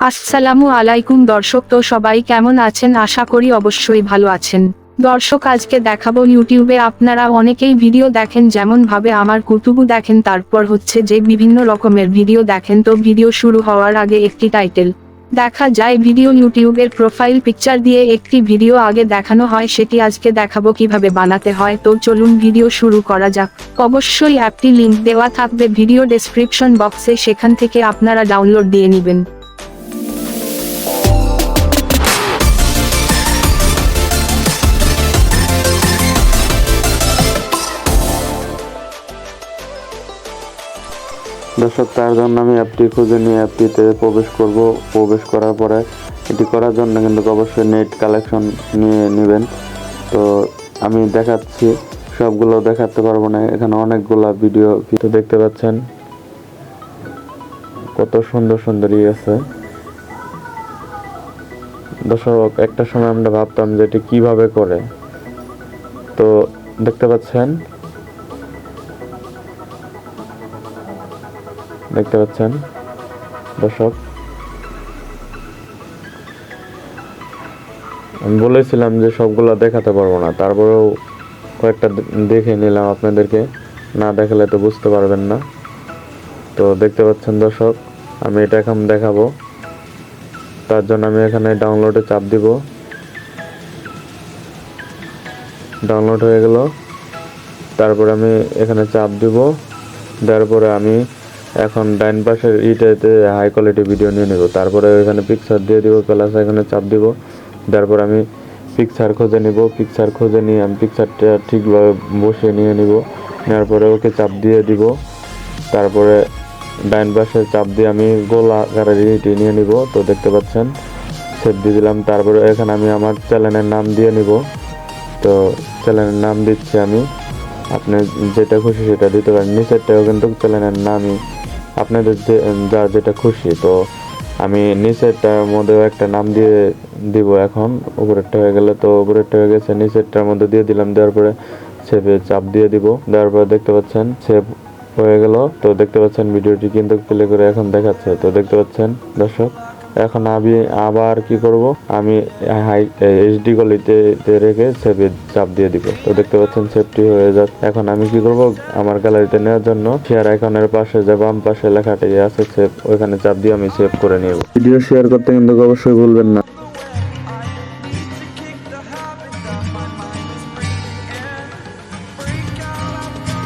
আসসালামু আলাইকুম দর্শক, তো সবাই কেমন আছেন? আশা করি অবশ্যই ভালো আছেন। দর্শক, আজকে দেখাবো ইউটিউবে আপনারা অনেকেই ভিডিও দেখেন, যেমন ভাবে আমার কুতুবু দেখেন, তারপর হচ্ছে যে বিভিন্ন রকমের ভিডিও দেখেন। তো ভিডিও শুরু হওয়ার আগে একটি টাইটেল দেখা যায়, ভিডিও ইউটিউবের প্রোফাইল পিকচার দিয়ে একটি ভিডিও আগে দেখানো হয়, সেটি আজকে দেখাবো কীভাবে বানাতে হয়। তো চলুন ভিডিও শুরু করা যাক। অবশ্যই অ্যাপটি লিংক দেওয়া থাকবে ভিডিও ডেসক্রিপশন বক্সে সেখান থেকে আপনারা ডাউনলোড দিয়ে নেবেন। দর্শক তার জন্য আমি অ্যাপটি খুঁজে নিয়ে অ্যাপটিতে প্রবেশ করব। প্রবেশ করার পরে এটি করার জন্য কিন্তু অবশ্যই নেট কালেকশন নিয়ে নেবেন। তো আমি দেখাচ্ছি, সবগুলো দেখাতে পারব না। এখানে অনেকগুলা ভিডিও ভিডিও দেখতে পাচ্ছেন। কত সুন্দর সুন্দর ই আছে। দর্শক, একটা সময় আমরা ভাবতাম যে এটি কীভাবে করে। তো দেখতে পাচ্ছেন দেখতে পাচ্ছেন, দর্শক। আমি বলেছিলাম যে সবগুলো দেখাতে পারব না, তারপরেও কয়েকটা দেখে নিলাম আপনাদেরকে, না দেখালে তো বুঝতে পারবেন না। তো দেখতে পাচ্ছেন দর্শক, আমি এটা এখন দেখাবো। তার জন্য আমি এখানে ডাউনলোডে চাপ দিব। ডাউনলোড হয়ে গেল। তারপরে আমি এখানে চাপ দিব। দেওয়ার পরে আমি এখন ডাইন পাশের ইটাতে হাই কোয়ালিটি ভিডিও নিয়ে নেব। তারপরে এখানে পিকচার দিয়ে দিব প্লাস এখানে চাপ দিব। তারপর আমি পিকচার খুঁজে নিব পিকচার খুঁজে নিয়ে আমি পিকচারটা ঠিকভাবে বসিয়ে নিয়ে নিব। নেওয়ার পরে ওকে চাপ দিয়ে দিব। তারপরে ডাইন পাশে চাপ দিয়ে আমি গোল আকারের ইটি নিয়ে নিব, তো দেখতে পাচ্ছেন। সেভ দিয়ে দিলাম, তারপরে এখানে আমি আমার চ্যানেলের নাম দিয়ে নিব। তো চ্যানেলের নাম দিচ্ছি আমি। আপনি যেটা খুশি সেটা দিতে পারেন। নিচেরটাও কিন্তু চ্যানেলের নামই আপনাদের যে যেটা খুশি, তো আমি নিচেরটার মধ্যেও একটা নাম দিয়ে দিব এখন, উপরেরটা হয়ে গেলে, তো উপরেরটা হয়ে গেছে, নিচেরটার মধ্যে দিয়ে দিলাম, দেওয়ার পরে সেভে চাপ দিয়ে দিব, দেওয়ার পরে দেখতে পাচ্ছেন সেভ হয়ে গেল, তো দেখতে পাচ্ছেন ভিডিওটি কিন্তু প্লে করে এখন দেখাচ্ছে, তো দেখতে পাচ্ছেন দর্শক। এখন আমি আবার কি করব? আমি হাই এইচডি গলিতে রেখে সেভে চাপ দিয়ে দিব। তো দেখতে পাচ্ছেন সেভটি হয়ে যাচ্ছে এখন আমি কি করব? আমার গ্যালারিতে নেওয়ার জন্য শেয়ার আইকনের পাশে যে বাম পাশে লেখাটি আছে সেভ ওইখানে চাপ দিয়ে আমি সেভ করে নিব। ভিডিও শেয়ার করতে কিন্তু অবশ্যই ভুলবেন না।